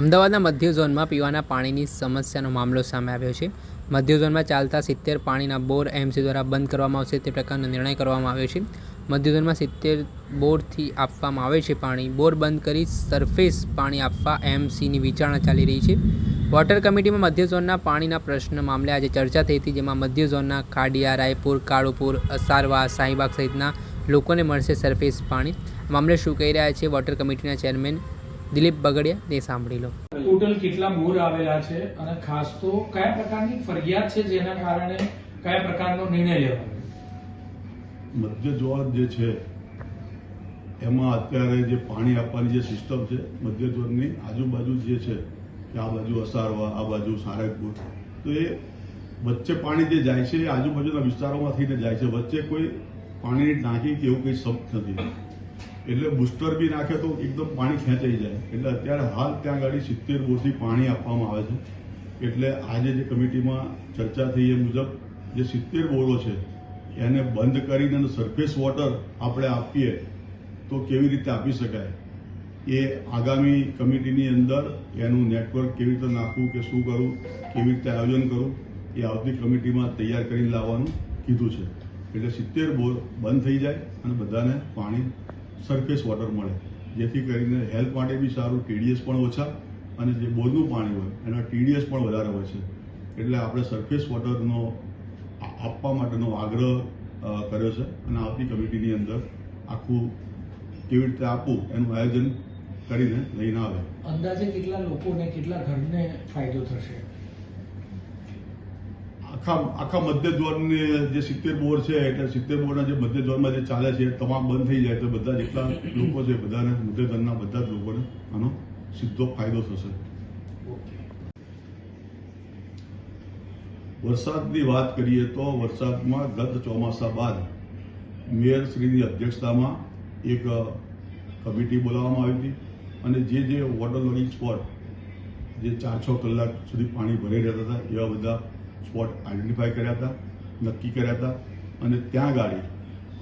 અમદાવાદના મધ્ય ઝોનમાં પીવાના પાણીની સમસ્યાનો મામલો સામે આવ્યો છે. મધ્ય ઝોનમાં ચાલતા સિત્તેર પાણીના બોર એમસી દ્વારા બંધ કરવામાં આવશે તે પ્રકારનો નિર્ણય કરવામાં આવ્યો છે. મધ્ય ઝોનમાં સિત્તેર બોરથી આપવામાં આવે છે પાણી. બોર બંધ કરી સરફેસ પાણી આપવા એમસીની વિચારણા ચાલી રહી છે. વોટર કમિટીમાં મધ્ય ઝોનના પાણીના પ્રશ્ન મામલે આજે ચર્ચા થઈ હતી, જેમાં મધ્ય ઝોનના ખાડિયા, રાયપુર, કાળુપુર, અસારવા શાહીબાગ સહિતના લોકોને મળશે સરફેસ પાણી. મામલે શું કહી રહ્યા છે વોટર કમિટીના ચેરમેન દિલીપ બગડિયા ને સાંભળી લો. ટોટલ કેટલા બોર આવેલા છે અને ખાસ તો કયા પ્રકારની ફરિયાદ છે જેના કારણે કયા પ્રકારનો નિર્ણય લેવાનો મધ્ય ઝોન જે છે એમાં અત્યારે જે પાણી આપવાની જે સિસ્ટમ છે મધ્ય જોરની આજુબાજુ જે છે કે આ બાજુ અસારવા આ બાજુ સારંગપુર તો એ વચ્ચે પાણી જે જાય છે એ આજુબાજુના વિસ્તારોમાંથી થઈને જાય છે વચ્ચે કોઈ પાણીની ટાંકી કે એવું કંઈ શબ્દ નથી. એટલે બુસ્ટર બી નાખે તો એકદમ પાણી ખેંચાઈ જાય. એટલે અત્યારે હાલ ત્યાં આગળ સિત્તેર બોરથી પાણી આપવામાં આવે છે. એટલે આજે જે કમિટીમાં ચર્ચા થઈ એ મુજબ જે સિત્તેર બોરો છે, એને બંધ કરીને સરફેસ વોટર આપણે આપીએ તો કેવી રીતે આપી શકાય? એ આગામી કમિટીની અંદર એનું નેટવર્ક કેવી રીતે નાખવું કે શું કરવું, કેવી રીતે આયોજન કરવું, એ આવતી કમિટીમાં તૈયાર કરીને લાવવાનું કીધું છે. એટલે સિત્તેર બોર બંધ થઈ જાય અને બધાને પાણી સરફેસ વોટર મળે. જેથી કરીને હેલ્થ માટે બી સારું ટીડીએસ પણ ઓછા અને જે બોરનું પાણી હોય, એના ટીડીએસ પણ વધારે હોય છે. એટલે આપણે સરફેસ વોટરનો આપવા માટેનો આગ્રહ કર્યો છે અને આવતી કમિટીની અંદર આખું કેવી રીતે આપવું એનું આયોજન કરીને લઈને આવે. અંદાજે કેટલા લોકોને, કેટલા ઘરને ફાયદો થશે? આખા આખા મધ્ય ઝોનની જે સિત્તેર બોર છે, એટલે સિત્તેર બોરના જે મધ્ય ધોરણમાં જે ચાલે છે તમામ બંધ થઈ જાય તો બધા જેટલા લોકો છે, બધાને મધ્ય ધોરણના બધા જ લોકોને આનો સીધો ફાયદો થશે. વરસાદની વાત કરીએ તો વરસાદમાં ગત ચોમાસા બાદ મેયરશ્રીની અધ્યક્ષતામાં એક કમિટી બોલાવવામાં આવી હતી અને જે જે વોટર લોગિંગ સ્પોટ, જે ચાર છ કલાક સુધી પાણી ભરાઈ રહેતા હતા, એવા બધા સ્પોટ આઈડેન્ટિફાય કર્યા હતા, નક્કી કર્યા હતા અને ત્યાં ગાડી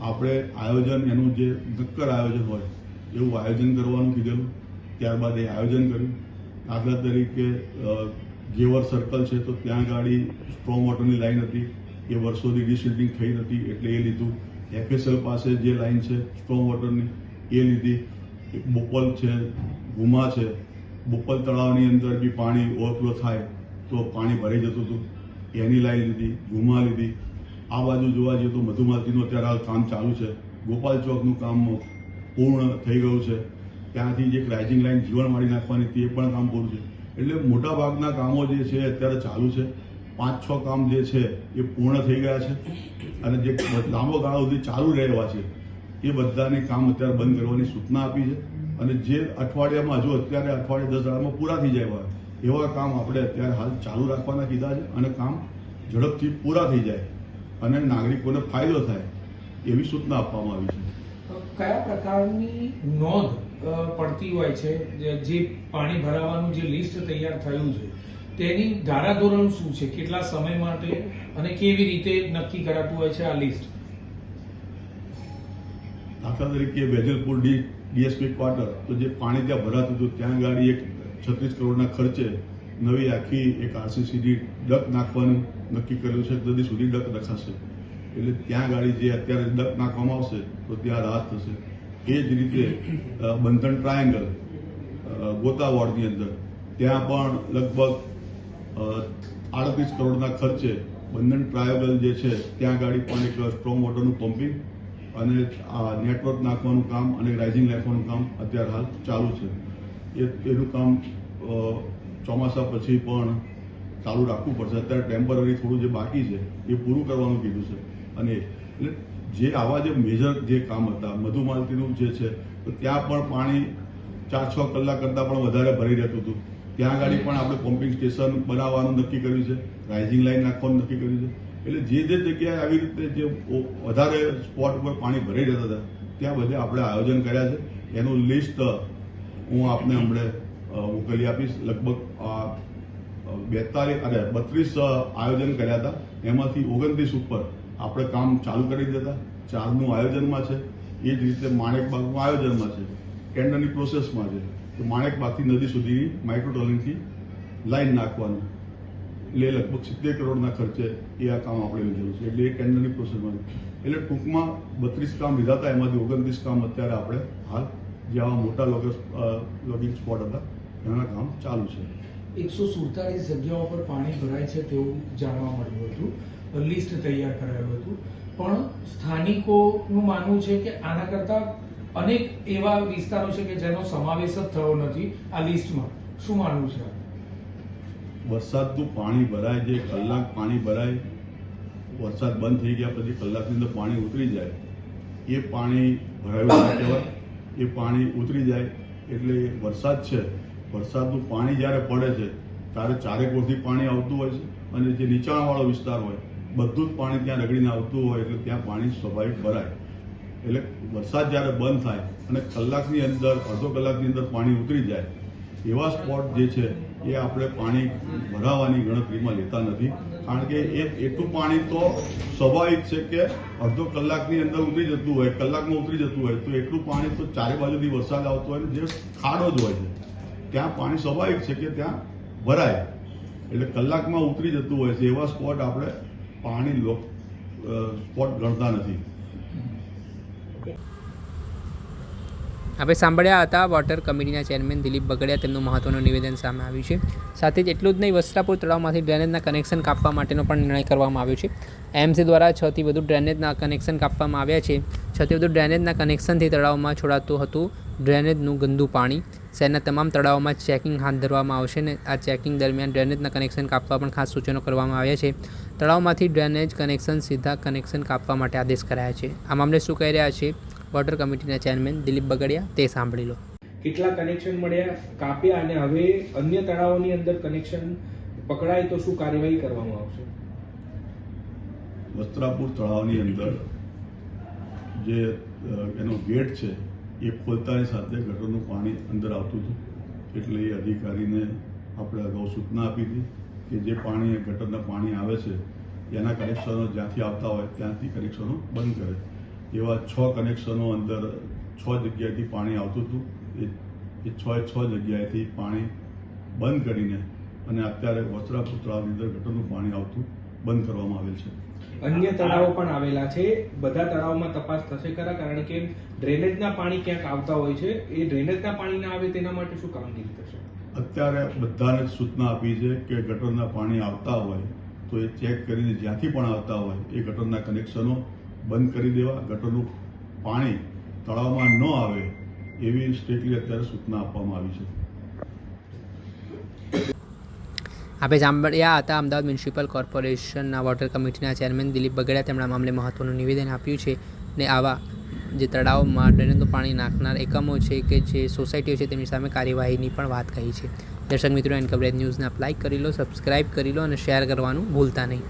આપણે આયોજન, એનું જે નક્કર આયોજન હોય, એવું આયોજન કરવાનું કીધેલું. ત્યારબાદ એ આયોજન કર્યું. દાખલા તરીકે ગેવર સર્કલ છે તો ત્યાં ગાડી સ્ટ્રોંગ વોટરની લાઈન હતી. એ વર્ષોથી ડિસિલ્ટિંગ થઈ નથી એટલે એ લીધું. એફએસએલ પાસે જે લાઈન છે સ્ટ્રોંગ વોટરની એ લીધી. બોપલ છે, ગુમા છે. બોપલ તળાવની અંદર બી પાણી ઓવરફ્લો થાય તો પાણી ભરાઈ જતું હતું. એની લાઈન લીધી ગુમા લીધી. આ બાજુ જોવા જઈએ તો મધુમાલતીનું અત્યારે હાલ કામ ચાલુ છે. ગોપાલ ચોકનું કામ પૂર્ણ થઈ ગયું છે. ત્યાંથી જે રાઇઝિંગ લાઈન મારી નાખવાની તે પણ કામ પૂરું છે. એટલે મોટા ભાગના કામો જે છે અત્યારે ચાલુ છે. પાંચ, છ કામ જે છે એ પૂર્ણ થઈ ગયા છે. અને જે લાંબો ગાળો સુધી ચાલુ રહેવા છે, એ બધાને કામ અત્યારે બંધ કરવાની સૂચના આપી છે. અને જે અઠવાડિયામાં, હજુ અત્યારે અઠવાડિયે દસ દાડામાં પૂરા થઈ જાય એવા કામ આપણે અત્યારે હાલ ચાલુ રાખવાના કીધા છે અને કામ ઝડપથી પૂરા થઈ જાય અને નાગરિકોને ફાયદો થાય એવી સૂચના આપવામાં આવી છે. કયા પ્રકારની નોંધ પડતી હોય છે? જે- પાણી ભરાવાનું જે લિસ્ટ તૈયાર થયું છે તેની ધારાધોરણ શું છે? કેટલા સમય માટે અને કેવી રીતે નક્કી કરાતું હોય છે આ લિસ્ટ? દાખલા તરીકે વેજલપુર ડીએસપી ક્વાર્ટર તો જે પાણી ત્યાં ભરાતું હતું ત્યાં ગાડી એક છત્રીસ કરોડના ખર્ચે નવી આખી એક આરસીસીની ડક નાખવાનું નક્કી કર્યું છે તેથી સુધી ડક નખાશે. એટલે ત્યાં ગાડી જે અત્યારે ડક નાખવામાં આવશે, તો ત્યાં રાહત થશે. એ જ રીતે બંધન ટ્રાયેંગલ ગોતા વોર્ડની અંદર, ત્યાં પણ લગભગ આડત્રીસ કરોડના ખર્ચે બંધન ટ્રાયેંગલ જે છે, ત્યાં ગાડી પણ એક સ્ટ્રોંગ વોટરનું પમ્પિંગ અને આ નેટવર્ક નાખવાનું કામ અને રાઇઝિંગ નાખવાનું કામ અત્યારે હાલ ચાલુ છે. એ એનું કામ ચોમાસા પછી પણ ચાલુ રાખવું પડશે. અત્યારે ટેમ્પરરી થોડું જે બાકી છે, એ પૂરું કરવાનું કીધું છે. અને એટલે જે આવા જે મેજર જે કામ હતા, મધુમાલતીનું જે છે, તો ત્યાં પણ પાણી ચાર છ કલાક કરતાં પણ વધારે ભરી રહેતું હતું. ત્યાં આગળ પણ આપણે પમ્પિંગ સ્ટેશન બનાવવાનું નક્કી કર્યું છે રાઇઝિંગ લાઈન નાખવાનું નક્કી કર્યું છે. એટલે જે જે જગ્યાએ આવી રીતે જે વધારે સ્પોટ ઉપર પાણી ભરાઈ રહેતા હતા, ત્યાં બધે આપણે આયોજન કર્યા છે. એનું લિસ્ટ હું આપને હમણે મોકલી આપીશ. લગભગ બેતાલીસ અરે બત્રીસ આયોજન કર્યા હતા. એમાંથી ઓગણત્રીસ ઉપર આપણે કામ ચાલુ કરી દેતા ચારનું આયોજનમાં છે. એ જ રીતે માણેકબાગનું આયોજનમાં છે. ટેન્ડરની પ્રોસેસમાં છે. તો માણેકબાગથી નદી સુધી માઇક્રો ટનલિંગથી લાઈન નાખવાની. એટલે લગભગ સિત્તેર કરોડના ખર્ચે એ આ કામ આપણે લીધેલું છે. એટલે એ ટેન્ડરની પ્રોસેસમાં એટલે ટૂંકમાં બત્રીસ કામ લીધા હતા. એમાંથી ઓગણત્રીસ કામ અત્યારે આપણે હાલ જે આવા મોટા લોગિંગ સ્પોટ હતા એના કામ ચાલુ છે. એકસો સુડતાલીસ જગ્યાઓ પર પાણી ભરાય છે તેવું જાણવા મળ્યું હતું. લિસ્ટ તૈયાર કરાયું હતું. પણ સ્થાનિકોનું માનવું છે કે આના કરતા અનેક એવા વિસ્તારો છે કે જેનો સમાવેશ જ થયો નથી આ લિસ્ટમાં શું માનવું છે? વરસાદનું પાણી ભરાય જે કલાક પાણી ભરાય વરસાદ બંધ થઈ ગયા પછી કલાકની અંદર પાણી ઉતરી જાય. એ પાણી ભરાયું ના કહેવાય એ પાણી ઉતરી જાય એટલે વરસાદ છે. વરસાદનું પાણી જ્યારે પડે છે, ત્યારે ચારેક ઓરથી પાણી આવતું હોય છે અને જે નીચાણવાળો વિસ્તાર હોય, બધું જ પાણી ત્યાં રગડીને આવતું હોય એટલે ત્યાં પાણી સ્વાભાવિક ભરાય. એટલે વરસાદ જ્યારે બંધ થાય અને કલાકની અંદર, અડધો કલાકની અંદર પાણી ઉતરી જાય એવા સ્પોટ જે છે, એ આપણે પાણી ભરાવાની ગણતરીમાં લેતા નથી. કારણ કે એ, એટલું પાણી તો સ્વાભાવિક છે કે અડધો કલાકની અંદર ઉતરી જતું હોય, કલાકમાં ઉતરી જતું હોય, તો એટલું પાણી તો ચારે બાજુથી વરસાદ આવતો હોય જે ખાડો જ હોય છે. ત્યાં પાણી સ્વાભાવિક છે કે ત્યાં ભરાય. એટલે કલાકમાં ઉતરી જતું હોય છે, એવા સ્પોટ આપણે પાણી સ્પોટ ગણતા નથી. આપણે સાંભળ્યા હતા વોટર કમિટીના ચેરમેન દિલીપ બગડિયા. તેમનું મહત્વનું નિવેદન સામે આવ્યું છે. સાથે જ એટલું જ નહીં, વસ્ત્રાપુર તળાવમાંથી ડ્રેનેજના કનેક્શન કાપવા માટેનો પણ નિર્ણય કરવામાં આવ્યો છે. એમસી દ્વારા છથી વધુ ડ્રેનેજના કનેક્શન કાપવામાં આવ્યા છે. છથી વધુ ડ્રેનેજના કનેક્શનથી તળાવમાં છોડાતું હતું ડ્રેનેજનું ગંદુ પાણી. શહેરના તમામ તળાવોમાં ચેકિંગ હાથ ધરવામાં આવશે અને આ ચેકિંગ દરમિયાન ડ્રેનેજના કનેક્શન કાપવા પણ ખાસ સૂચનો કરવામાં આવ્યા છે. તળાવમાંથી ડ્રેનેજ કનેક્શન સીધા કનેક્શન કાપવા માટે આદેશ કરાયા છે. આ મામલે શું કહી રહ્યા છે? વોટર કમિટીના ચેરમેન દિલીપ બગડિયા તે સાંભળી લો. કેટલા કનેક્શન મળ્યા કાપ્યા અને હવે અન્ય તળાવોની અંદર કનેક્શન પકડાય તો શું કાર્યવાહી કરવામાં આવશે? વસ્ત્રાપુર તળાવની અંદર જે એનો ગેટ છે એ ખોલતાની સાથે ગટરનું પાણી અંદર આવતું હતું. એટલે એ અધિકારીને આપણે અગાઉ સૂચના આપી હતી કે જે પાણી ગટરના પાણી આવે છે એના કનેક્શનો જ્યાંથી આવતા હોય ત્યાંથી કનેક્શનો બંધ કરે. એવા છ કનેક્શનો અંદર છ જગ્યાએથી પાણી આવતું હતું. એ છ છ જગ્યાએથી પાણી બંધ કરીને અને અત્યારે વસ્ત્રા પુતળાની અંદર ગટરનું પાણી આવતું બંધ કરવામાં આવેલ છે. અન્ય તળાવો પણ આવેલા છે. બધા તળાવમાં તપાસ થશે ખરા કારણ કે ડ્રેનેજના પાણી ક્યાંક આવતા હોય છે. એ ડ્રેનેજના પાણી ના આવે તેના માટે શું કામગીરી થશે? અત્યારે બધાને સૂચના આપી છે કે ગટરના પાણી આવતા હોય તો એ ચેક કરીને જ્યાંથી પણ આવતા હોય એ ગટરના કનેક્શનો બંધ કરી દેવા, ગટરનું પાણી તળાવમાં ન આવે એવી સ્ટ્રિક્ટલી અત્યારે સૂચના આપવામાં આવી છે. આપણે સાંભળ્યા હતા, અમદાવાદ મ્યુનિસિપલ કોર્પોરેશનના વોટર કમિટીના ચેરમેન દિલીપ બગડિયા તેમણે મામલે મહત્વનું નિવેદન આપ્યું છે ને આવા જે તળાવમાં ડ્રેનેજનું પાણી નાખનાર એકમો છે કે જે સોસાયટીઓ છે તેમની સામે કાર્યવાહીની પણ વાત કહી છે. દર્શક મિત્રો એન કવરેજ ન્યૂઝને લાઇક કરી લો, સબસ્ક્રાઇબ કરી લો અને શેર કરવાનું ભૂલતા નહીં.